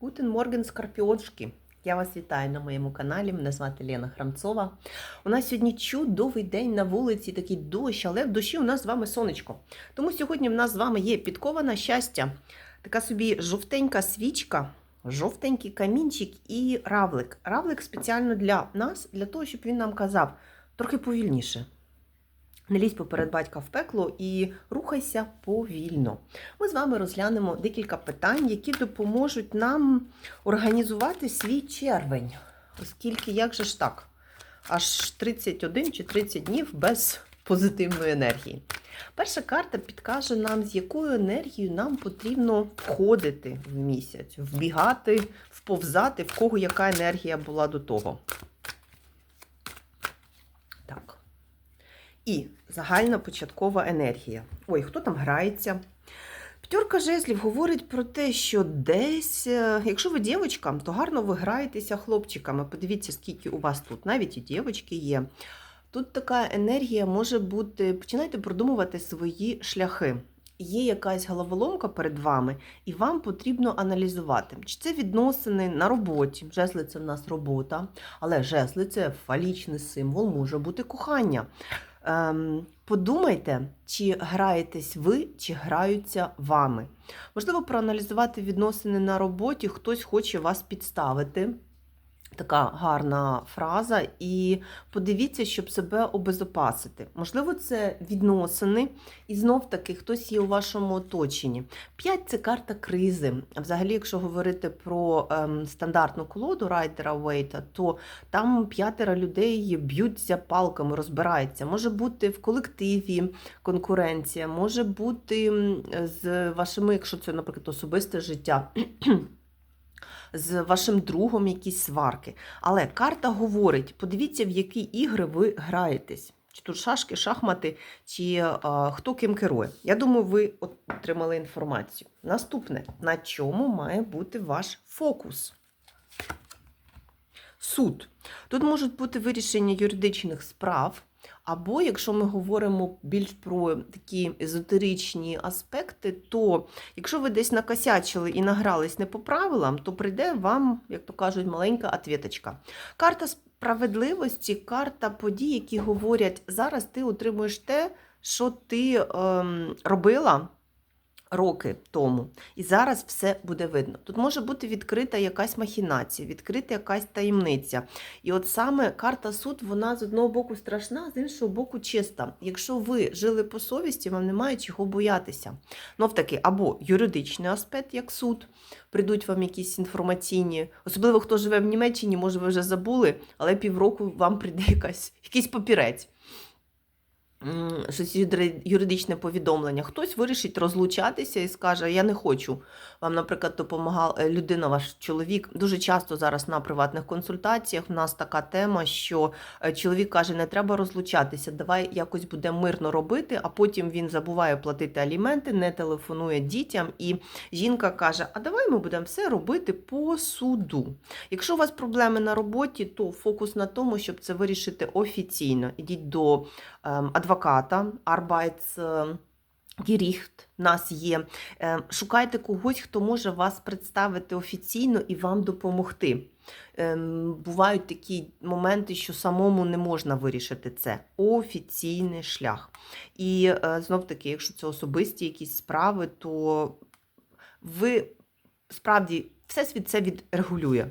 Гутен Морген, Скорпіоншки! Я вас вітаю на моєму каналі. Мене звати Лена Храмцова. У нас сьогодні чудовий день на вулиці, такий дощ, але в душі у нас з вами сонечко. Тому сьогодні в нас з вами є підкована щастя, така собі жовтенька свічка, жовтенький камінчик і равлик. Равлик спеціально для нас, для того, щоб він нам казав трохи повільніше. Не лізь поперед батька в пекло і рухайся повільно. Ми з вами розглянемо декілька питань, які допоможуть нам організувати свій червень. Оскільки, як же ж так, аж 31 чи 30 днів без позитивної енергії. Перша карта підкаже нам, з якою енергією нам потрібно входити в місяць, вбігати, вповзати, в кого яка енергія була до того. Так. І загальна початкова енергія. Ой, хто там грається? П'ятерка жезлів говорить про те, що десь, е, якщо ви дівчинка, то гарно ви граєтеся хлопчиками. Подивіться, скільки у вас тут, навіть і дівчатки є. Тут така енергія може бути, починайте продумувати свої шляхи. Є якась головоломка перед вами, і вам потрібно аналізувати, чи це відносини на роботі. Жезли це в нас робота, але жезли це фалічний символ, може бути кохання. Ем, подумайте, чи граєтесь ви, чи граються вами. Можливо, проаналізувати відносини на роботі, хтось хоче вас підставити. Така гарна фраза, і подивіться, щоб себе обезопасити. Можливо, це відносини, і знов таки хтось є у вашому оточенні. П'ять це карта кризи. Взагалі, якщо говорити про ем, стандартну колоду райдера Вейта, то там п'ятеро людей б'ються палками, розбираються. Може бути в колективі конкуренція, може бути з вашими, якщо це, наприклад, особисте життя з вашим другом якісь сварки. Але карта говорить: подивіться, в які ігри ви граєтесь. Чи тут шашки, шахмати, чи а, хто ким керує. Я думаю, ви отримали інформацію. Наступне, на чому має бути ваш фокус? Суд. Тут можуть бути вирішення юридичних справ. Або, якщо ми говоримо більш про такі езотеричні аспекти, то якщо ви десь накосячили і награлись не по правилам, то прийде вам, як то кажуть, маленька отвіточка. Карта справедливості, карта подій, які говорять, зараз ти отримуєш те, що ти ем, робила роки тому. І зараз все буде видно. Тут може бути відкрита якась махінація, відкрита якась таємниця. І от саме карта суд, вона з одного боку страшна, з іншого боку, чиста. Якщо ви жили по совісті, вам немає чого боятися. Ну, в таки, або юридичний аспект, як суд, прийдуть вам якісь інформаційні, особливо хто живе в Німеччині, може, ви вже забули, але півроку вам прийде якась, якийсь папірець щось юридичне повідомлення. Хтось вирішить розлучатися і скаже: Я не хочу. Вам, наприклад, допомагав е, людина, ваш чоловік. Дуже часто зараз на приватних консультаціях в нас така тема, що е, чоловік каже, не треба розлучатися, давай якось будемо мирно робити, а потім він забуває платити аліменти, не телефонує дітям. І жінка каже: А давай ми будемо все робити по суду. Якщо у вас проблеми на роботі, то фокус на тому, щоб це вирішити офіційно. Ідіть до ем, адвоката, Arbeitsgericht нас є. Ем, шукайте когось, хто може вас представити офіційно і вам допомогти. Ем, бувають такі моменти, що самому не можна вирішити це. Офіційний шлях. І е, знов таки, якщо це особисті якісь справи, то ви справді всесвіт це відрегулює.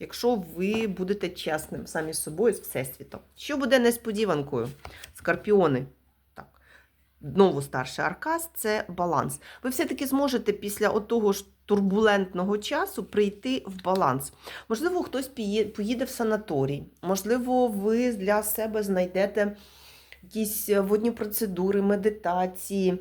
Якщо ви будете чесним самі з собою, з Всесвітом. Що буде несподіванкою? Скорпіони. Так. Знову старший аркас це баланс. Ви все-таки зможете після отого ж турбулентного часу прийти в баланс. Можливо, хтось поїде в санаторій, можливо, ви для себе знайдете якісь водні процедури, медитації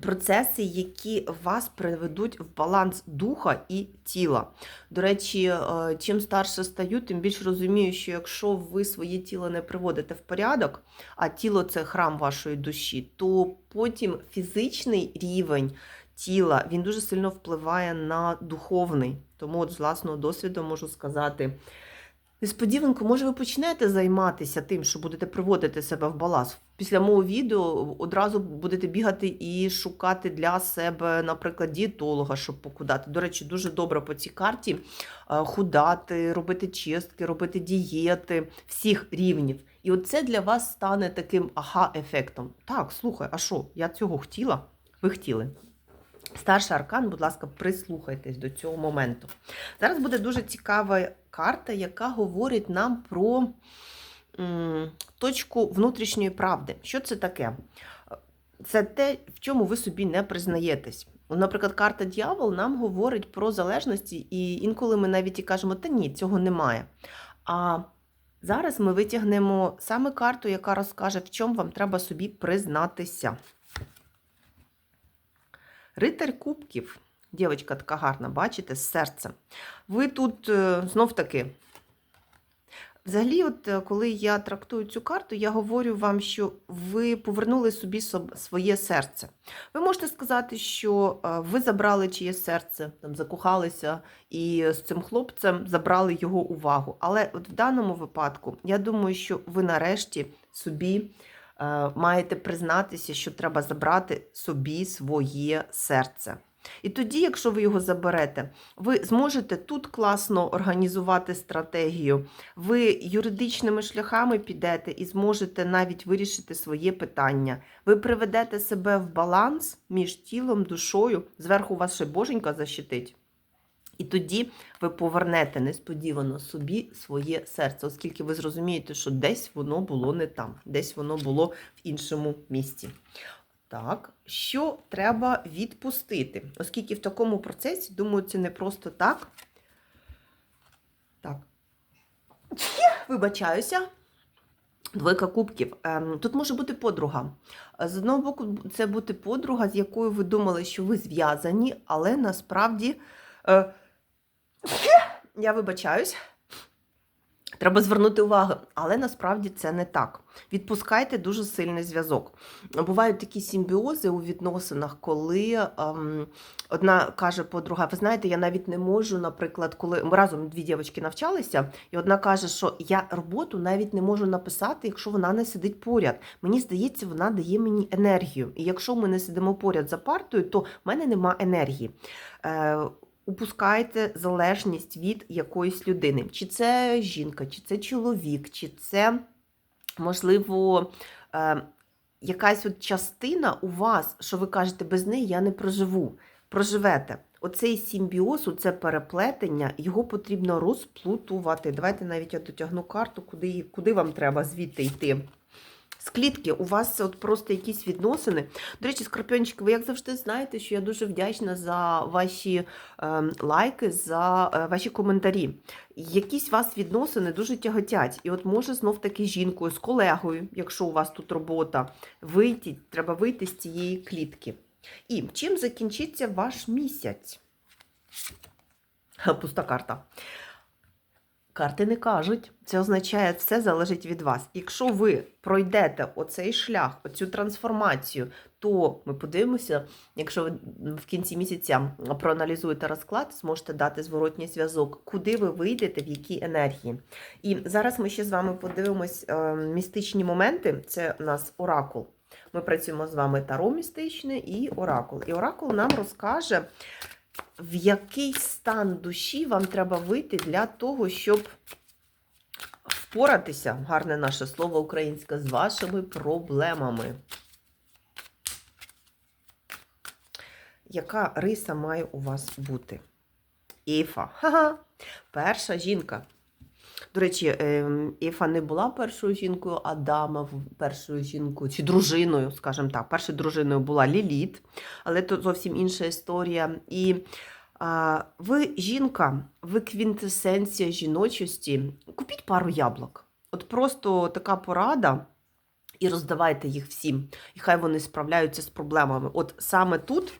процеси, які вас приведуть в баланс духа і тіла. До речі, е, чим старше стаю, тим більше розумію, що якщо ви своє тіло не приводите в порядок, а тіло це храм вашої душі, то потім фізичний рівень тіла він дуже сильно впливає на духовний. Тому, от з власного досвіду можу сказати. Несподіванку, може, ви почнете займатися тим, що будете приводити себе в баланс. Після мого відео одразу будете бігати і шукати для себе, наприклад, дієтолога, щоб покудати. До речі, дуже добре по цій карті е, худати, робити чистки, робити дієти всіх рівнів. І оце для вас стане таким ага-ефектом. Так, слухай, а що? Я цього хотіла? Ви хотіли. Старший аркан, будь ласка, прислухайтесь до цього моменту. Зараз буде дуже цікава карта, яка говорить нам про точку внутрішньої правди. Що це таке? Це те, в чому ви собі не признаєтесь. Наприклад, карта дьявол нам говорить про залежності, і інколи ми навіть і кажемо, та ні, цього немає. А зараз ми витягнемо саме карту, яка розкаже, в чому вам треба собі признатися. Ритар кубків. Дівчинка така гарна, бачите, з серцем. Ви тут е, знов таки. Взагалі, от е, коли я трактую цю карту, я говорю вам, що ви повернули собі своє серце. Ви можете сказати, що е, ви забрали чиєсь серце, там, закохалися і з цим хлопцем забрали його увагу. Але от в даному випадку, я думаю, що ви нарешті собі маєте признатися, що треба забрати собі своє серце. І тоді, якщо ви його заберете, ви зможете тут класно організувати стратегію, ви юридичними шляхами підете і зможете навіть вирішити своє питання. Ви приведете себе в баланс між тілом, душою, зверху вас ще боженька защитить. І тоді ви повернете несподівано собі своє серце, оскільки ви зрозумієте, що десь воно було не там, десь воно було в іншому місці. Так, що треба відпустити? Оскільки в такому процесі, думаю, це не просто так. Так. Вибачаюся. Двойка кубків. Ем, Тут може бути подруга. З одного боку, це бути подруга, з якою ви думали, що ви зв'язані, але насправді. Я вибачаюсь. Треба звернути увагу, але насправді це не так. Відпускайте дуже сильний зв'язок. Бувають такі симбіози у відносинах, коли ем, одна каже подруга: ви знаєте, я навіть не можу, наприклад, коли ми разом дві дівчатки навчалися, і одна каже, що я роботу навіть не можу написати, якщо вона не сидить поряд. Мені здається, вона дає мені енергію. І якщо ми не сидимо поряд за партою, то в мене нема енергії. Е, Упускайте залежність від якоїсь людини. Чи це жінка, чи це чоловік, чи це, можливо, е, якась от частина у вас, що ви кажете, без неї я не проживу. Проживете. Оцей симбіоз, це переплетення, його потрібно розплутувати. Давайте навіть я дотягну карту, куди, куди вам треба звідти йти. З клітки у вас от просто якісь відносини. До речі, скорпіончики, ви як завжди знаєте, що я дуже вдячна за ваші е, лайки, за е, ваші коментарі. Якісь вас відносини дуже тяготять. І от може знов таки з жінкою, з колегою, якщо у вас тут робота, вийти, треба вийти з цієї клітки. І чим закінчиться ваш місяць? Пуста карта. Карти не кажуть. Це означає, все залежить від вас. Якщо ви пройдете оцей шлях, оцю трансформацію, то ми подивимося, якщо ви в кінці місяця проаналізуєте розклад, зможете дати зворотній зв'язок, куди ви вийдете, в якій енергії. І зараз ми ще з вами подивимось е, містичні моменти. Це у нас оракул. Ми працюємо з вами таро містичне і оракул. І оракул нам розкаже, в який стан душі вам треба вийти для того, щоб впоратися, гарне наше слово українське, з вашими проблемами. Яка риса має у вас бути? Іфа. Ха-ха. Перша жінка. До речі, ем, Іфа не була першою жінкою Адама, першою жінкою, чи дружиною, скажімо так. Першою дружиною була Ліліт, але то зовсім інша історія. І а, ви жінка, ви квінтесенція жіночості. Купіть пару яблук. От просто така порада. І роздавайте їх всім. І хай вони справляються з проблемами. От саме тут,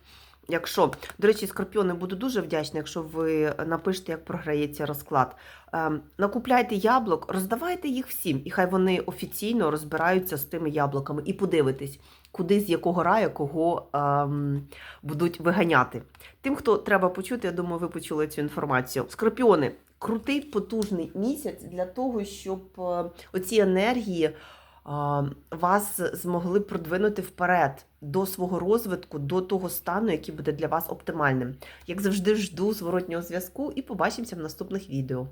якщо, до речі, скорпіони, буду дуже вдячна, якщо ви напишете, як програється розклад. Ем, накупляйте яблук, роздавайте їх всім, і хай вони офіційно розбираються з тими яблуками. І подивитесь, куди з якого раю кого ем, будуть виганяти. Тим, хто треба почути, я думаю, ви почули цю інформацію. Скорпіони, крутий потужний місяць для того, щоб е, оці енергії вас змогли продвинути вперед до свого розвитку, до того стану, який буде для вас оптимальним. Як завжди, жду зворотнього зв'язку і побачимося в наступних відео.